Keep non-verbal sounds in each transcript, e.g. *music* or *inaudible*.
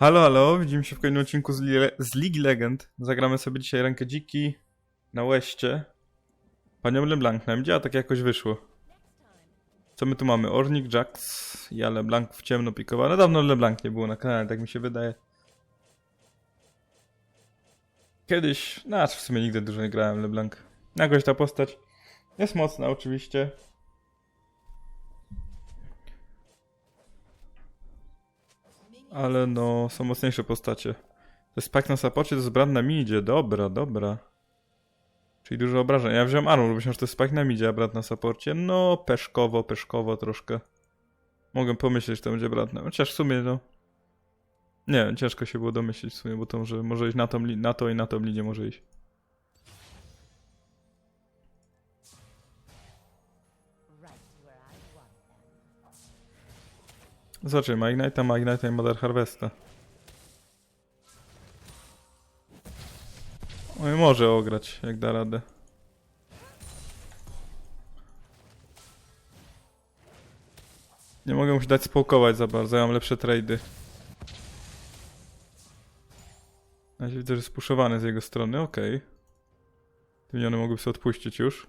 Halo, halo, widzimy się w kolejnym odcinku z, Li- z Ligi Legend. Zagramy sobie dzisiaj rękę dziki na łeście. Panią LeBlanc nam działa, tak jakoś wyszło. Co my tu mamy? Ornik, Jax, ja LeBlanc w ciemno pikowany. Dawno LeBlanc nie było na kanale, tak mi się wydaje. Kiedyś, no w sumie nigdy dużo nie grałem LeBlanc. Jakoś ta postać jest mocna oczywiście. Ale no, są mocniejsze postacie. To jest pak na sapocie, to jest brat na midzie. Dobra, dobra. Czyli dużo obrażeń. Ja wziąłem armor, bo myślałem, że to jest pak na midzie, a brat na saporcie. No, peszkowo, peszkowo troszkę. Mogę pomyśleć, że to będzie brat na... Chociaż w sumie, no... Nie, ciężko się było domyślić w sumie, bo to może, może iść na, tą na to i na tą linię może iść. Zobaczymy, ma Ignite'a, ma Ignite'a i Mother Harvesta. Oj, może ograć, jak da radę. Nie mogę mu się dać społkować za bardzo, ja mam lepsze trady. Razie widzę, że spuszowany z jego strony, okej. Te miniony mogłyby sobie odpuścić już.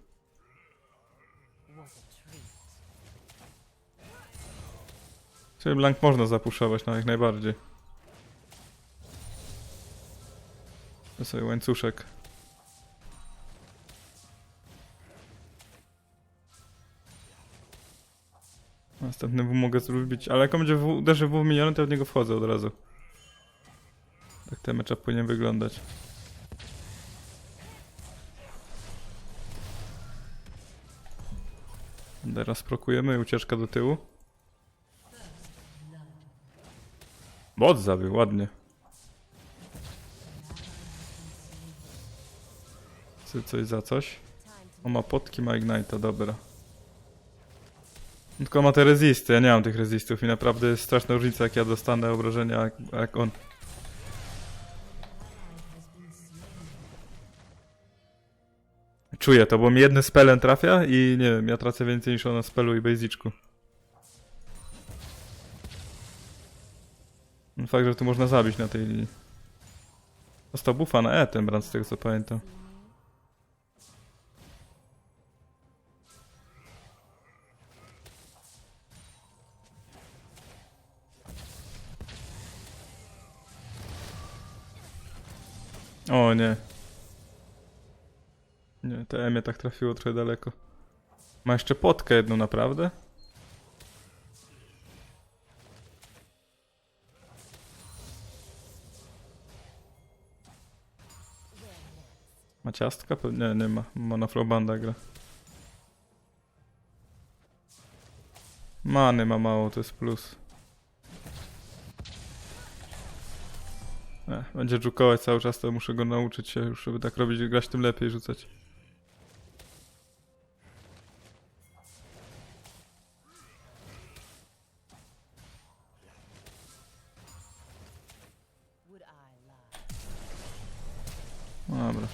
Czyli Blank można zapuszować na jak najbardziej. To sobie łańcuszek. Następny W mogę zrobić, ale jak on będzie w, uderzy w miniony, to w niego wchodzę od razu. Tak ten mecz powinien wyglądać. Teraz prokujemy ucieczka do tyłu. Bot zabił, ładnie. Czy coś za coś? On ma potki, ma Ignite'a, dobra. Tylko ma te rezisty, ja nie mam tych rezistów i naprawdę jest straszna różnica jak ja dostanę obrażenia jak, jak on. Czuję to, bo mi jedny spelem trafia i nie wiem, ja tracę więcej niż on na spelu i basicku. Fakt, że tu można zabić na tej linii. Dostał buffa na E ten brand, z tego co pamiętam. O nie. Nie, te E mnie tak trafiło trochę daleko. Ma jeszcze potkę jedną, naprawdę? Ciastka? Pewnie nie, ma. Flowbanda gra. Many ma mało, to jest plus. Ech, będzie dżukować cały czas, to muszę go nauczyć się już, żeby tak robić, grać tym lepiej rzucać.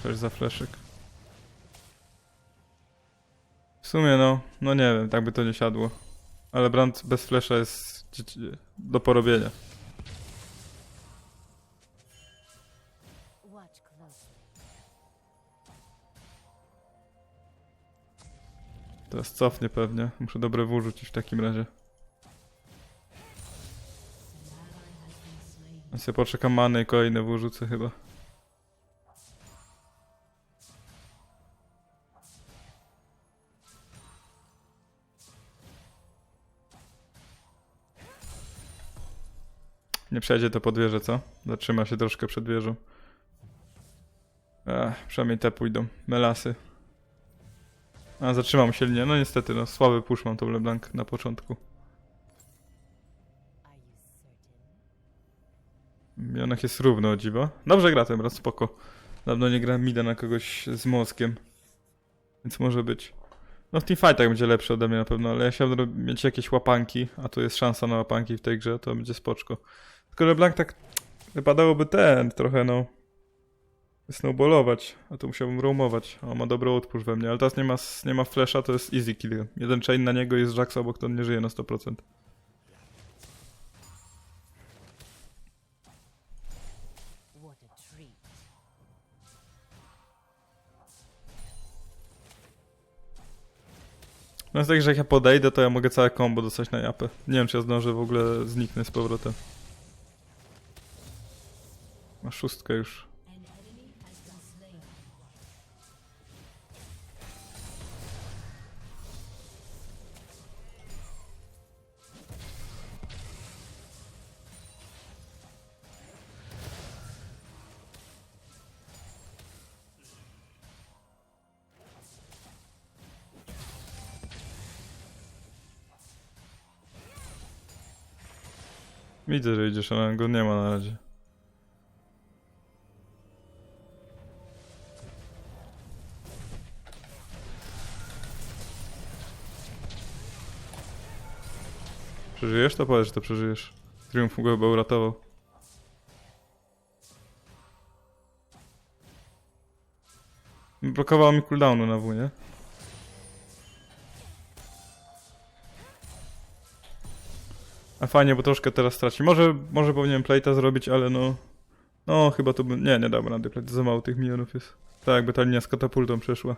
Flash za fleszek. W sumie no, no nie wiem, tak by to nie siadło. Ale brand bez flesza jest do porobienia. Teraz cofnie pewnie. Muszę dobre W rzucić w takim razie. Ja sobie poczekam many i kolejne W rzucę chyba. Nie przejdzie to pod wieżę, co? Zatrzyma się troszkę przed wieżą. Ech, przynajmniej te pójdą. Melasy. A, zatrzymam się linię. No niestety, no słaby push mam tą LeBlanc na początku. Mionek jest równo, dziwo. Dobrze gra ten raz, spoko. Dawno nie grałem mida na kogoś z mózgiem. Więc może być. No w teamfightach będzie lepszy ode mnie na pewno, ale ja chciałbym mieć jakieś łapanki, a tu jest szansa na łapanki w tej grze, to będzie spoczko. Tylko LeBlanc tak wypadałoby ten trochę, no. Snowballować, a tu musiałbym roamować. O, ma dobrą odpór we mnie, ale teraz nie ma, nie ma flasha, to jest easy kill. Jeden chain na niego jest Jax obok, to nie żyje na 100%. No jest tak, że jak ja podejdę, to ja mogę całe combo dostać na japę. Nie wiem, czy ja zdążę w ogóle zniknę z powrotem. Ma szóstkę już. Widzę, że idziesz, ale go nie ma na razie. Przeżyjesz to? Powiedz, że to przeżyjesz. Triumf go chyba uratował. Blokowało mi cooldownu na W, nie? A fajnie, bo troszkę teraz straci. Może, może powinienem playta zrobić, ale no... No, chyba to by... Nie, nie dam rady playta. Za mało tych milionów jest. Tak, jakby ta linia z katapultą przeszła.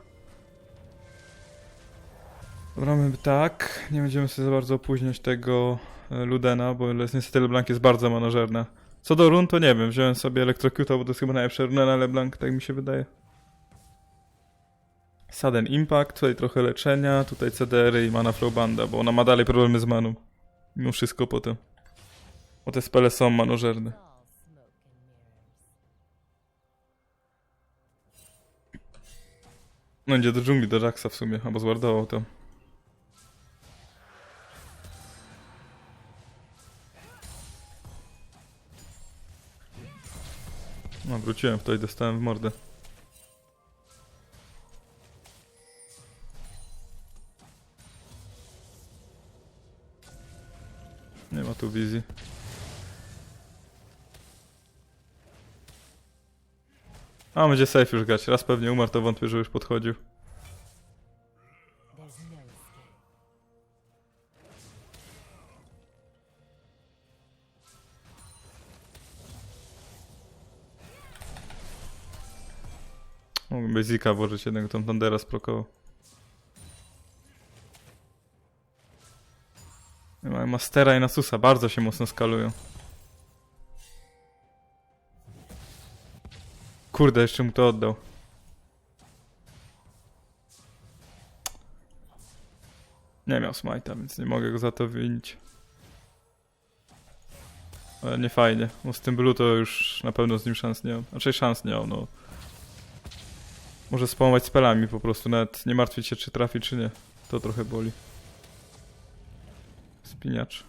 My tak. Nie będziemy sobie za bardzo opóźniać tego e, Ludena, bo niestety LeBlanc jest bardzo manożerna. Co do run, to nie wiem. Wziąłem sobie Electrocuta, bo to jest chyba najlepsza runa na LeBlanc, tak mi się wydaje. Sudden Impact, tutaj trochę leczenia, tutaj CDR i Mana Flow Banda, bo ona ma dalej problemy z maną. Mimo wszystko potem. Bo te spele są manożerne. No idzie do dżungli, do Jacksa w sumie, albo zwardował tam. No wróciłem tutaj, dostałem w mordę. Nie ma tu wizji. A, będzie safe już grać. Raz pewnie umarł, to wątpię, że już podchodził. Mógłbym Basika włożyć jednego tam Thundera sprokował. Mają Mastera i Nasusa, bardzo się mocno skalują. Kurde, jeszcze mu to oddał. Nie miał smajta, więc nie mogę go za to winić. Ale nie fajnie, bo z tym Blue to już na pewno z nim szans nie mam. Znaczy szans nie mam, no. Może spamować spelami po prostu, nawet nie martwić się czy trafi czy nie. To trochę boli. Spiniacz.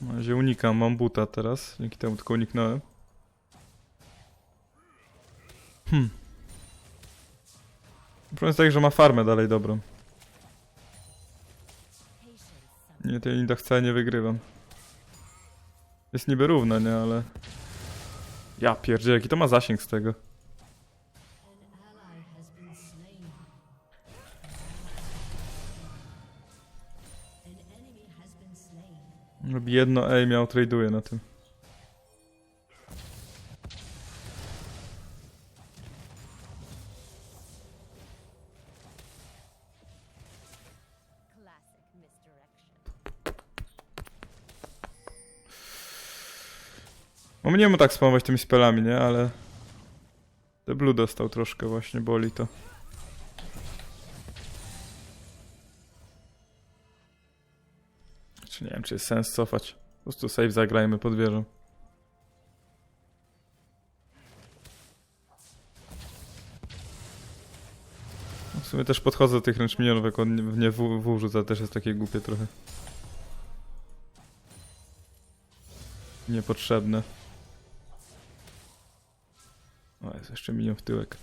Na razie unikam, mam buta teraz, dzięki temu tylko uniknąłem. Hmm. Problem jest taki, że ma farmę dalej dobrą. Nie, tej Indach wcale nie wygrywam. Jest niby równo, nie, ale... Ja pierdzie, jaki to ma zasięg z tego. Robi jedno ej, miał traduje na tym. No mnie mu tak spamować tymi spelami, nie, ale... The Blue dostał troszkę właśnie, boli to. Czy nie wiem, czy jest sens cofać. Po prostu save zagrajmy pod wieżą. W sumie też podchodzę do tych ręcz minionów, jak on w nie w, też jest takie głupie trochę. Niepotrzebne. Jeszcze minią w tyłek.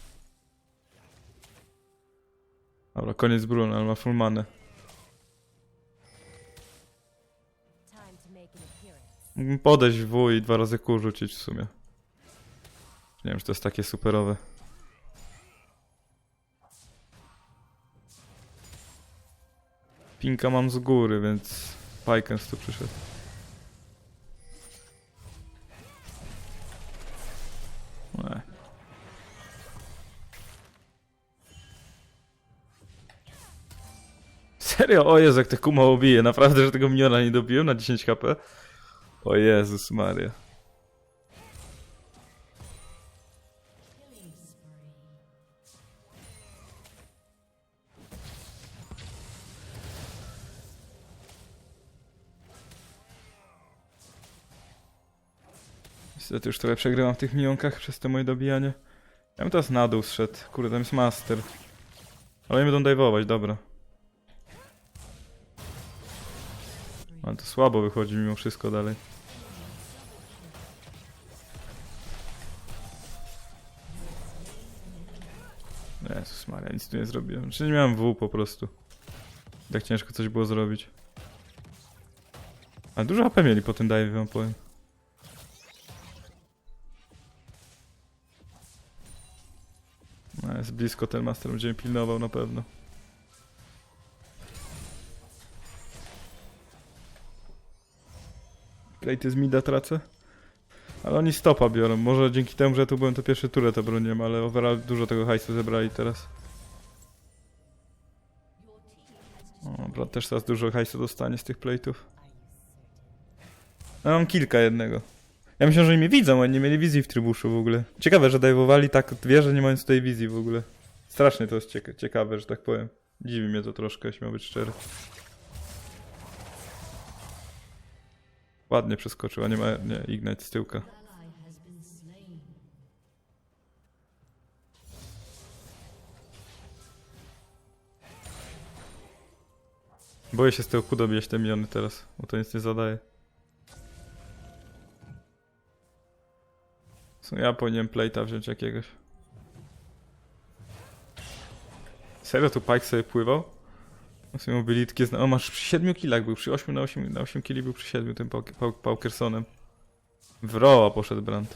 Dobra, koniec Bruna, on ma full manę. Mógłbym podejść w i dwa razy Q rzucić w sumie. Nie wiem, czy to jest takie superowe. Pinka mam z góry, więc Pikens tu przyszedł. No Serio? O Jezu, jak te kumało bije. Naprawdę, że tego miniona nie dobiłem na 10 HP? O Jezus Maria. Niestety już trochę przegrywam w tych minionkach przez to moje dobijanie. Ja bym teraz na dół zszedł. Kurde, tam jest master. Ale oni będą dajwować, dobra. Ale to słabo wychodzi mimo wszystko dalej. Jezus Maria, nic tu nie zrobiłem. Czy nie miałem W po prostu. Tak ciężko coś było zrobić. Ale dużo HP mieli po tym dive, wam powiem. No, jest blisko ten master, będzie mnie pilnował na pewno. Plate z mida tracę. Ale oni stopa biorą. Może dzięki temu, że tu byłem to pierwszy turę to broniłem, ale overall dużo tego hajsu zebrali teraz. O, brat też teraz dużo hajsu dostanie z tych plate'ów. Ja mam kilka jednego. Ja myślę, że oni mnie widzą, oni nie mieli wizji w trybuszu w ogóle. Ciekawe, że dajwowali tak wieże, nie mając tutaj wizji w ogóle. Strasznie to jest cieka ciekawe, że tak powiem. Dziwi mnie to troszkę, jeśli być szczery. Ładnie przeskoczył, a nie ma... nie, Ignite z tyłka. Boję się z tyłku dobijać te miniony teraz, bo to nic nie zadaje. Ja powinienem plate'a wziąć jakiegoś. Serio tu Pike sobie pływał? Mobilitki zna... O, masz przy 7 killach był, przy 8 na 8, na 8 killi był przy 7 tym Pau- Pau- Paukersonem. W roła poszedł Brand.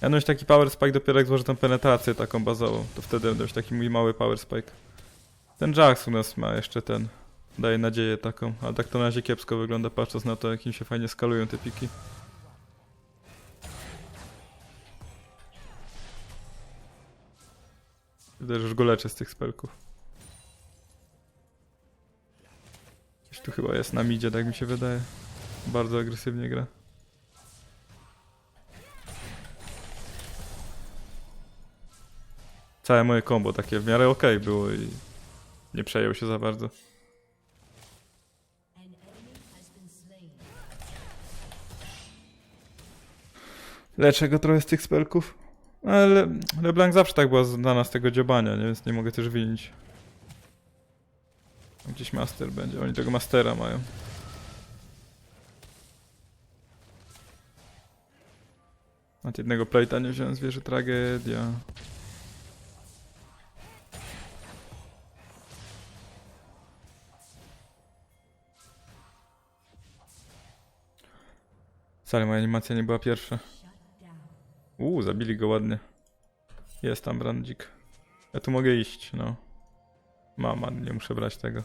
Ja mieć taki power spike dopiero jak złożę tą penetrację taką bazową. To wtedy będę mieć taki mój mały power spike. Ten Jax u nas ma jeszcze ten. Daje nadzieję taką, ale tak to na razie kiepsko wygląda patrząc na to jak im się fajnie skalują te piki. Że już go leczę z tych spelków. Gdzieś tu chyba jest na midzie, tak mi się wydaje. Bardzo agresywnie gra. Całe moje combo takie w miarę okej było i nie przejął się za bardzo. Leczę go trochę z tych spelków. Ale LeBlanc zawsze tak była znana z tego dziobania, nie? więc nie mogę też winić. Gdzieś master będzie, oni tego mastera mają. Nawet jednego plate'a nie wziąłem, zwierzę tragedia. Wcale moja animacja nie była pierwsza. Uuu, zabili go ładnie. Jest tam brandzik. Ja tu mogę iść, no. Mama, nie muszę brać tego.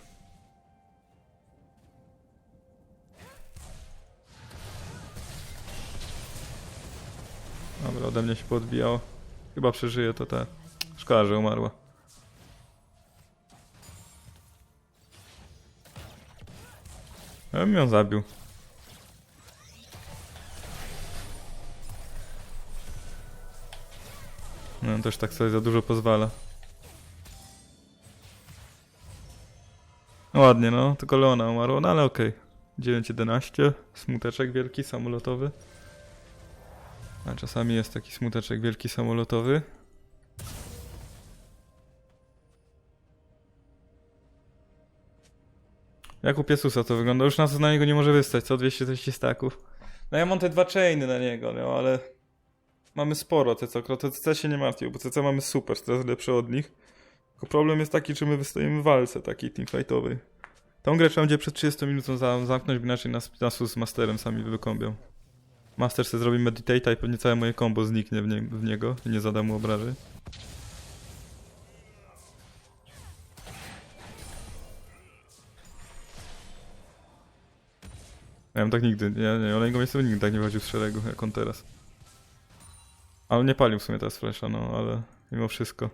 Dobra, ode mnie się podbijało. Chyba przeżyje to te. Szkoda, że umarła. Ja bym ją zabił. No też tak sobie za dużo pozwala. No ładnie, no. Tylko Leona umarła, no ale okej. 9-11. Smuteczek wielki, samolotowy. A czasami jest taki smuteczek wielki, samolotowy. Jak u Piesusa to wygląda? Już nas na niego nie może wystać, co? 240 staków. No ja mam te dwa chainy na niego, no ale... Mamy sporo akurat TC się nie martwił, bo TC mamy super, teraz lepsze od nich. Tylko problem jest taki, czy my wystajemy w walce takiej teamfightowej. Tą grę trzeba będzie przed 30 minutą za zamknąć, bo inaczej nas, nas z Masterem sami wykąbią. Master sobie zrobi meditate'a i pewnie całe moje combo zniknie w, nie, w niego i nie zada mu obrażeń. Ja bym tak nigdy, nie, nie, jest nigdy tak nie wychodził z szeregu, jak on teraz. Ale nie palił w sumie teraz flesza, no, ale mimo wszystko.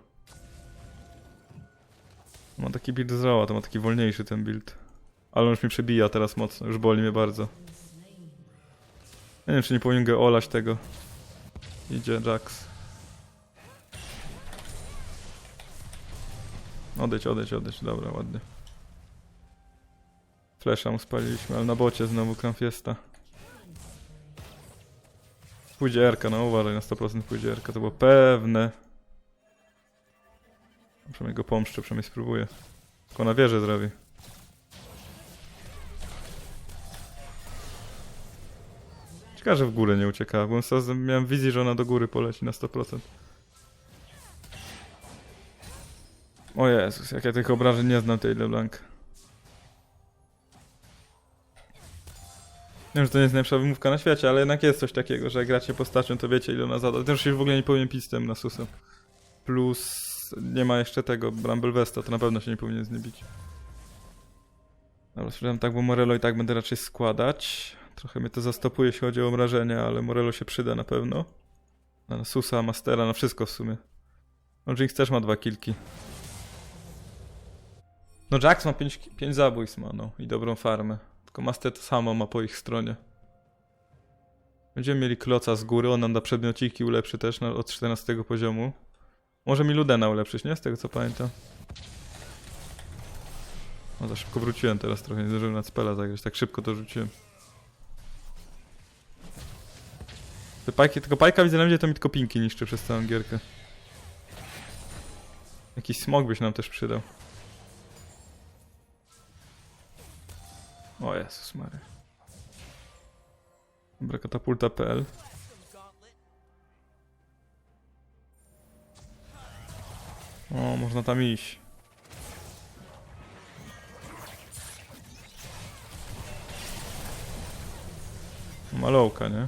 Ma taki build z Roa, to ma taki wolniejszy ten build. Ale on już mi przebija teraz mocno, już boli mnie bardzo. Nie wiem, czy nie powinien go olać tego. Idzie Jax. Odejdź, odejdź, odejdź, dobra, ładnie. Flesza mu spaliliśmy, ale na bocie znowu Kramfiesta. Pójdzie Erka, no uważaj, na 100% pójdzie Erka, to było pewne. Przynajmniej go pomszczę, przynajmniej spróbuję. Tylko na wieżę zrobi. Ciekawe, że w górę nie uciekała, bo miałem wizję, że ona do góry poleci na 100%. O Jezus, jak ja tych obrażeń nie znam tej LeBlanc. Wiem, że to nie jest najlepsza wymówka na świecie, ale jednak jest coś takiego, że jak gracie postacią, to wiecie ile ona zada. Też się w ogóle nie powinien pić z tym. Plus nie ma jeszcze tego Bramble Vesta, to na pewno się nie powinien z nim bić. Dobra, sprzedam tak, bo Morello i tak będę raczej składać. Trochę mnie to zastopuje, jeśli chodzi o obrażenia, ale Morello się przyda na pewno. Na Nasusa, Mastera, na wszystko w sumie. No Jinx też ma dwa kilki. No Jax ma 5 pięć, pięć zabójstw ma, no i dobrą farmę. Tylko Master to samo ma po ich stronie. Będziemy mieli kloca z góry, on nam da przedmiociki, ulepszy też na, od 14 poziomu. Może mi Ludena ulepszyć, nie? Z tego co pamiętam. No za szybko wróciłem teraz trochę, nie zdążyłem na spela zagrać, tak szybko to rzuciłem. Te pajki, tylko pajka widzę na mnie to mi tylko pinki niszczy przez całą gierkę. Jakiś smog byś nam też przydał. O Jezus Mary. Dobra, katapulta.pl O, można tam iść. Malołka, nie?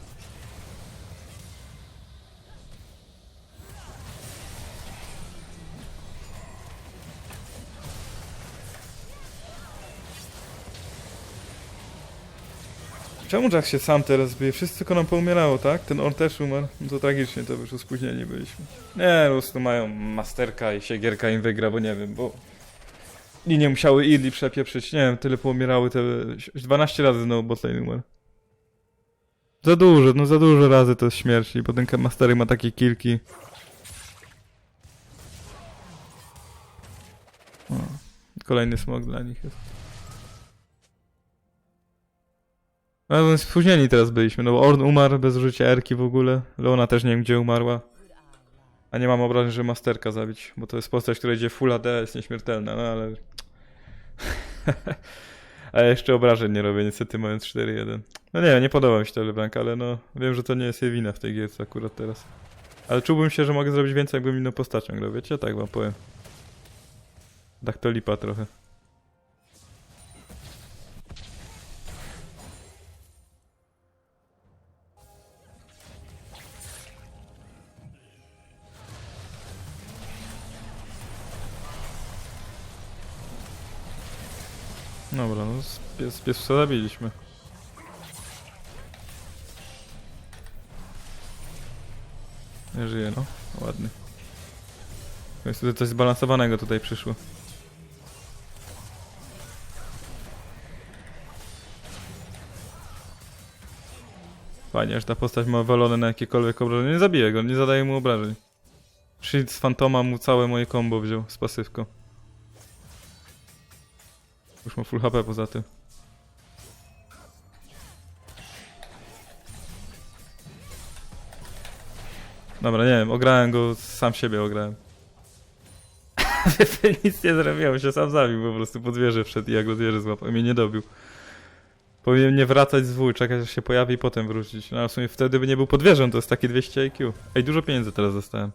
Czemu Jack się sam teraz bije? Wszyscy tylko nam poumierało, tak? Ten Orn też umarł. No to tragicznie, to już spóźnieni byliśmy. Nie, po prostu mają masterka i siegierka im wygra, bo nie wiem, bo... Linie musiały Idli przepieprzyć, nie wiem, tyle poumierały te... 12 razy znowu botlane umarł. Za dużo, no za dużo razy to jest śmierci, bo ten mastery ma takie kilki. Kolejny smog dla nich jest. No, spóźnieni teraz byliśmy, no bo Orn umarł bez użycia Erki w ogóle. Leona też nie wiem gdzie umarła. A nie mam obrażeń, że Masterka zabić, bo to jest postać, która idzie full AD, jest nieśmiertelna, no ale... *laughs* A ja jeszcze obrażeń nie robię, niestety mając 4-1. No nie, nie podoba mi się to LeBlanc, ale no wiem, że to nie jest jej wina w tej gierce akurat teraz. Ale czułbym się, że mogę zrobić więcej, jakbym inną postacią grał, wiecie? Tak wam powiem. Tak to lipa trochę. Dobra, no z pies, zabiliśmy. Nie żyje, no. Ładny. Jest tutaj coś zbalansowanego tutaj przyszło. Fajnie, że ta postać ma walone na jakiekolwiek obrażenia. Nie zabiję go, nie zadaję mu obrażeń. Shield z Fantoma mu całe moje combo wziął z pasywką. Już ma full HP poza tym. Dobra, nie wiem, ograłem go, sam siebie ograłem. *laughs* Nic nie zrobiłem, się sam zabił po prostu pod wieżę wszedł i ja go zwierzę złapał mnie nie dobił. Powinien nie wracać z W, czekać aż się pojawi i potem wrócić. No w sumie wtedy by nie był pod wieżą, to jest takie 200 IQ. Ej, dużo pieniędzy teraz dostałem.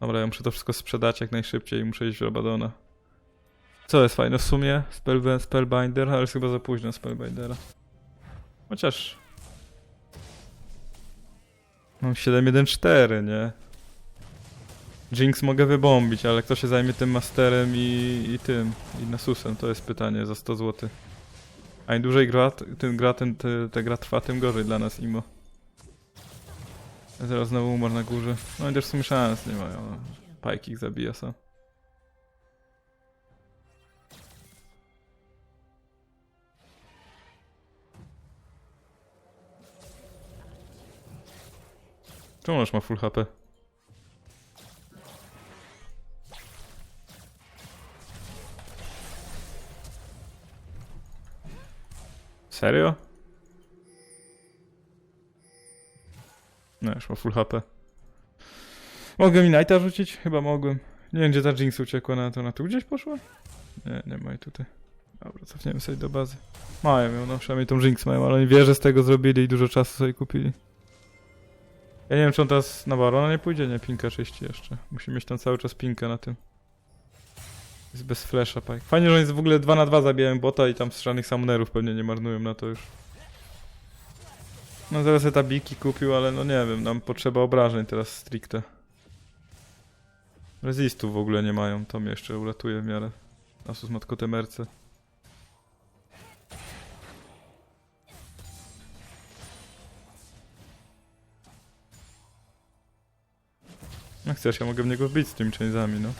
Dobra, ja muszę to wszystko sprzedać jak najszybciej i muszę iść w Rabadona. Co jest fajne w sumie? Spell, spellbinder, ale jest chyba za późno Spellbindera. Chociaż... Mam 7.1.4, nie? Jinx mogę wybombić, ale kto się zajmie tym Masterem i, i tym, i Nasusem? To jest pytanie za 100 zł. A im dłużej gra, tym gra, ten, te, ta gra trwa, tym gorzej dla nas, imo. Zaraz znowu umar na górze. No i też w sumie szans nie mają. Pajki ich zabija sam. Czemu nasz ma full HP? Serio? No już ma full HP. Mogłem i Knighta rzucić? Chyba mogłem. Nie wiem gdzie ta Jinx uciekła na to. Na tu gdzieś poszła? Nie, nie ma jej tutaj. Dobra, cofniemy sobie do bazy. Mają ją, no przynajmniej tą Jinx mają, ale oni wieże z tego zrobili i dużo czasu sobie kupili. Ja nie wiem czy on teraz na Barona nie pójdzie? Nie, pinka czyści jeszcze. Musi mieć tam cały czas pinkę na tym. Jest bez flasha, pike. Fajnie, że jest w ogóle 2 na 2 zabijają bota i tam żadnych summonerów pewnie nie marnują na to już. No zaraz te tabiki kupił, ale no nie wiem, nam potrzeba obrażeń teraz stricte. Resistów w ogóle nie mają, to mnie jeszcze uratuje w miarę. Asus ma tylko te merce. No chcesz, ja mogę w niego wbić z tymi chainzami, no.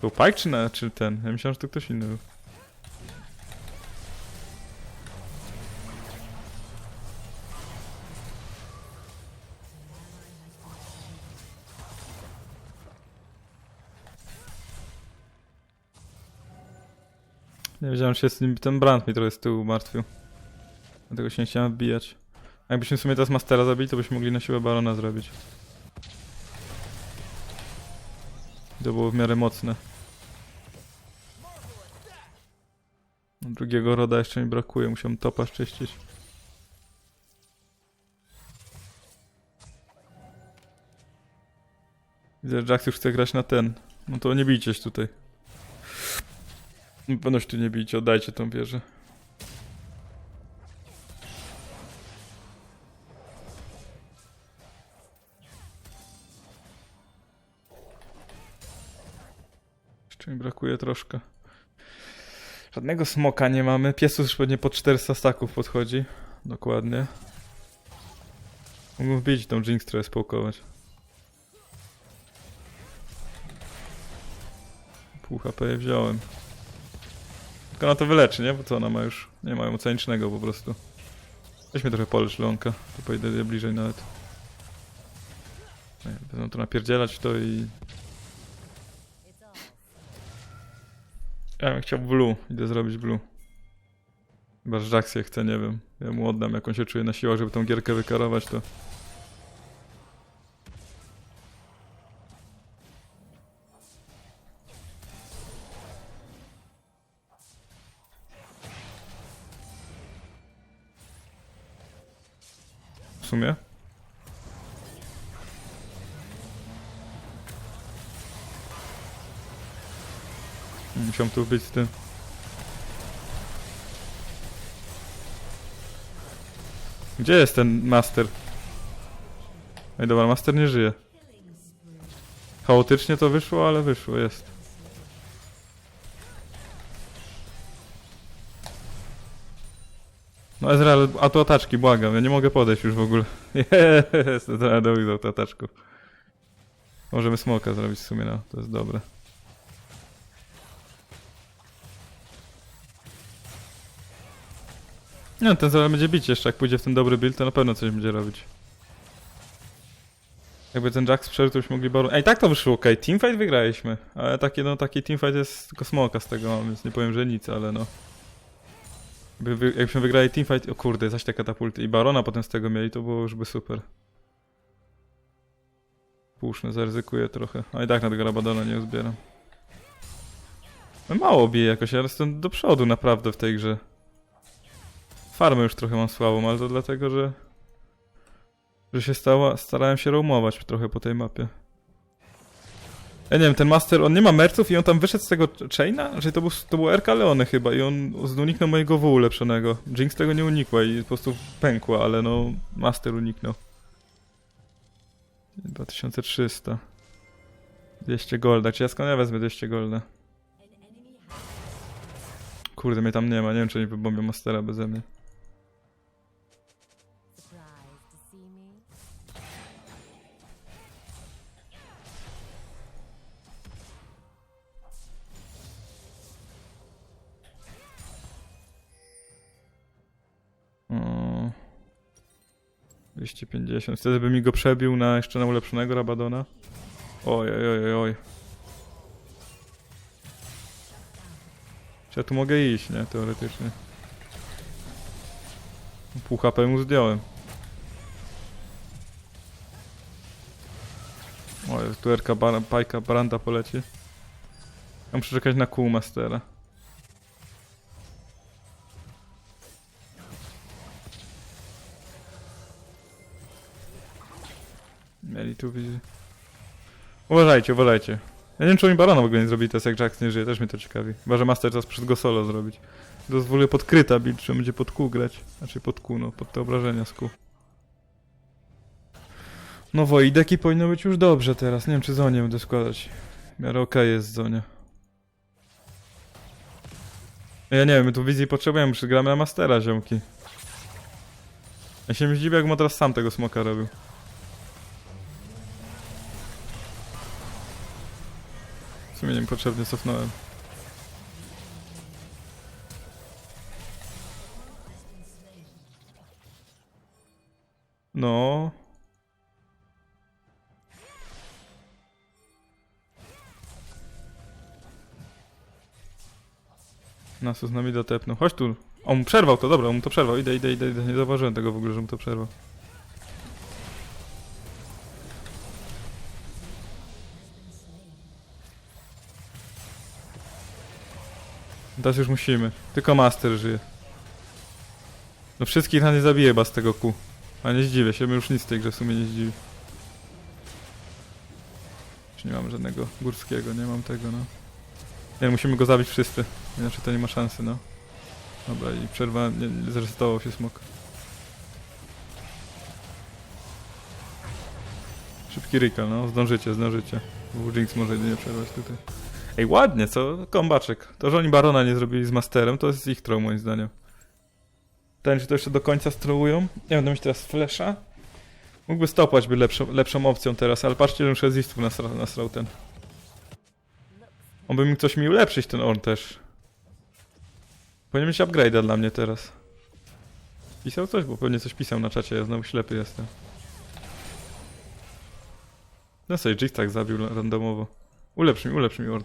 Był Pike czy, na, czy ten? Ja myślałem, że to ktoś inny był. Nie wiedziałem, czy się z nim ten brand mi trochę z tyłu martwił. Dlatego się nie chciałem wbijać. Jakbyśmy w sumie teraz Mastera zabili, to byśmy mogli na siłę Barona zrobić. To było w miarę mocne. Drugiego roda jeszcze mi brakuje, musiałem topa czyścić. Widzę, że Jax już chce grać na ten. No to nie bijcie się tutaj. Na pewno się tu nie bijcie, oddajcie tą wieżę. Brakuje troszkę. Żadnego smoka nie mamy. Piesów już pewnie po 400 staków podchodzi. Dokładnie. Mógłbym wbić tą Jinx trochę społkować. Pół HP je wziąłem. Tylko na to wyleczy, nie? Bo co ona ma już? Nie mają ocenicznego po prostu. Weźmy trochę polecz Lonka. To je bliżej nawet. Nie, Będą to napierdzielać to i... Ja bym chciał blue. Idę zrobić blue. Chyba, że je chce, nie wiem. Ja mu oddam, jak on się czuje na siłach, żeby tą gierkę wykarować, to... W sumie? Musiałem tu być z tym. Gdzie jest ten master? Ej, dobra, master nie żyje. Chaotycznie to wyszło, ale wyszło, jest. No Ezreal, autoataczki, błagam, ja nie mogę podejść już w ogóle. *laughs* Jest, Ezreal dobił z autoataczką. Możemy smoka zrobić w sumie, no, to jest dobre. No, ten zaraz będzie bić jeszcze, jak pójdzie w ten dobry build, to na pewno coś będzie robić. Jakby ten Jax przeżył, to byśmy mogli baron... Ej, tak to wyszło, okej, teamfight wygraliśmy. Ale taki, no, taki teamfight jest tylko smoka z tego, więc nie powiem, że nic, ale no. Jakby, jakbyśmy wygrali teamfight, o kurde, zaś te katapulty i barona potem z tego mieli, to było już by super. Puszny, zaryzykuję trochę. A i tak na tego Rabadona nie uzbieram. No Mało bije jakoś, ja jestem do przodu naprawdę w tej grze. Farmę już trochę mam słabą, ale to dlatego, że... Że się stała, starałem się roamować trochę po tej mapie. Ja nie wiem, ten Master, on nie ma merców i on tam wyszedł z tego chaina? Czyli to był, to był RK Leony chyba i on uniknął mojego W ulepszonego. Jinx tego nie unikła i po prostu pękła, ale no Master uniknął. 2300. 200 golda. Czy ja skąd ja wezmę 200 golda? kurde, mnie tam nie ma. Nie wiem, czy nie wybombią Mastera beze mnie. 250. Wtedy by mi go przebił na jeszcze na ulepszonego Rabadona. Oj, oj, oj, oj, oj. Czy ja tu mogę iść, nie? Teoretycznie. Pół HP mu zdjąłem. O, jest tu Erka bar Pajka Branda poleci. Ja muszę czekać na kół Mastera. Tu wizję. Uważajcie, uważajcie. Ja nie wiem, czy oni Barona w ogóle nie zrobili teraz, jak Jax nie żyje, też mnie to ciekawi. Chyba, że Master teraz przed go solo zrobić. Dozwolę podkryta build, czy będzie pod kół grać. Znaczy pod no, pod te obrażenia z kół. No wo, i deki powinno być już dobrze teraz. Nie wiem, czy Zonię będę składać. W miarę okej jest Zonia. Ja nie wiem, my tu wizji potrzebujemy, czy gramy na Mastera, ziomki. Ja się zdziwię, jak mu teraz sam tego smoka robił. Sumie niepotrzebnie cofnąłem. No. Nasu z nami dotepnął. Chodź tu. On mu przerwał to, dobra, on mu to przerwał. Idę, idę, idę, idę. Nie zauważyłem tego w ogóle, że mu to przerwał. Teraz już musimy. Tylko Master żyje. No wszystkich na nie zabije chyba z tego ku. A nie zdziwię się, my już nic w tej grze w sumie nie zdziwi. Już nie mam żadnego górskiego, nie mam tego, no. Nie, musimy go zabić wszyscy. Inaczej to nie ma szansy, no. Dobra, i przerwa, nie, nie zresetował się smok. Szybki recall, no, zdążycie, zdążycie. Jinx może jedynie przerwać tutaj. Ej, ładnie, co? Kombaczek. To, że oni Barona nie zrobili z Masterem, to jest ich troll moim zdaniem. Ten, czy to jeszcze do końca strołują? Ja będę mieć teraz flesza. Mógłby stopać by lepszą, lepszą opcją teraz, ale patrzcie, że już rezistów nasrał, nasrał ten. On by mógł coś mi ulepszyć, ten Orn też. Powinien mieć upgrade'a dla mnie teraz. Pisał coś? Bo pewnie coś pisał na czacie, ja znowu ślepy jestem. No sobie Jig tak zabił randomowo. Ulepsz mi, ulepsz mi Orn.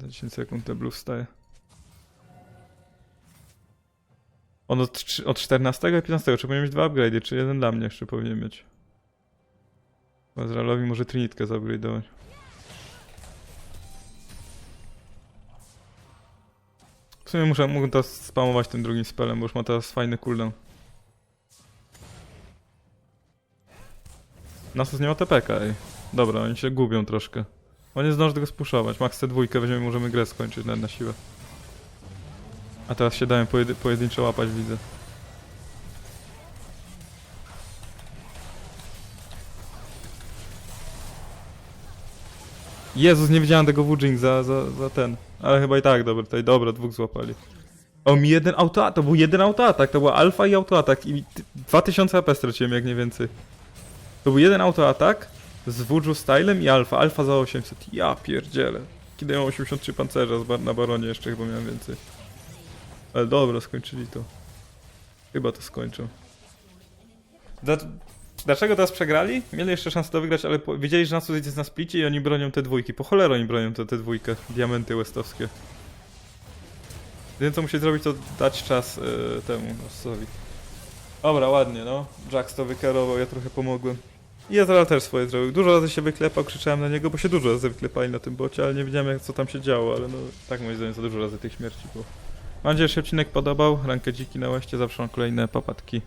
Za 10 sekund te blue wstaje. On od, od 14 i 15, czy powinien mieć dwa upgrade'y, czy jeden dla mnie jeszcze powinien mieć. Bo Ezrealowi może Trinitkę zupgrade'ować. W sumie muszę, mógł teraz spamować tym drugim spelem, bo już ma teraz fajny cooldown. Nasus nie ma TPK, ej. Dobra, oni się gubią troszkę. On nie zdąży tego spuszować. Max C2 weźmiemy, możemy grę skończyć na, na siłę. A teraz się dają pojedy pojedynczo łapać, widzę. Jezus, nie widziałem tego Wujing za, za, za ten. Ale chyba i tak, dobra, tutaj dobra, dwóch złapali. O, mi jeden autoatak, to był jeden autoatak, to była alfa i autoatak i ty- 2000 AP straciłem, jak nie więcej. To był jeden autoatak z Wuju stylem i alfa, alfa za 800, ja pierdzielę. Kiedy miałem 83 pancerza z bar na baronie jeszcze chyba miałem więcej. Ale dobra, skończyli to. Chyba to skończą. Dla, dlaczego teraz przegrali? Mieli jeszcze szansę to wygrać, ale wiedzieli, że Nasus jest na splicie i oni bronią te dwójki. Po cholerę oni bronią te, te dwójkę. Diamenty westowskie. Jedyne co musi zrobić to dać czas y, temu Nasusowi. Dobra, ładnie no. Jax to wykerował, ja trochę pomogłem. I Ezreal też swoje zrobił. Dużo razy się wyklepał, krzyczałem na niego, bo się dużo razy wyklepali na tym bocie, ale nie wiedziałem jak, co tam się działo, ale no tak moim zdaniem za dużo razy tych śmierci było. Mam nadzieję, że się odcinek podobał. Rankę dziki na łeście, zawsze mam kolejne papatki.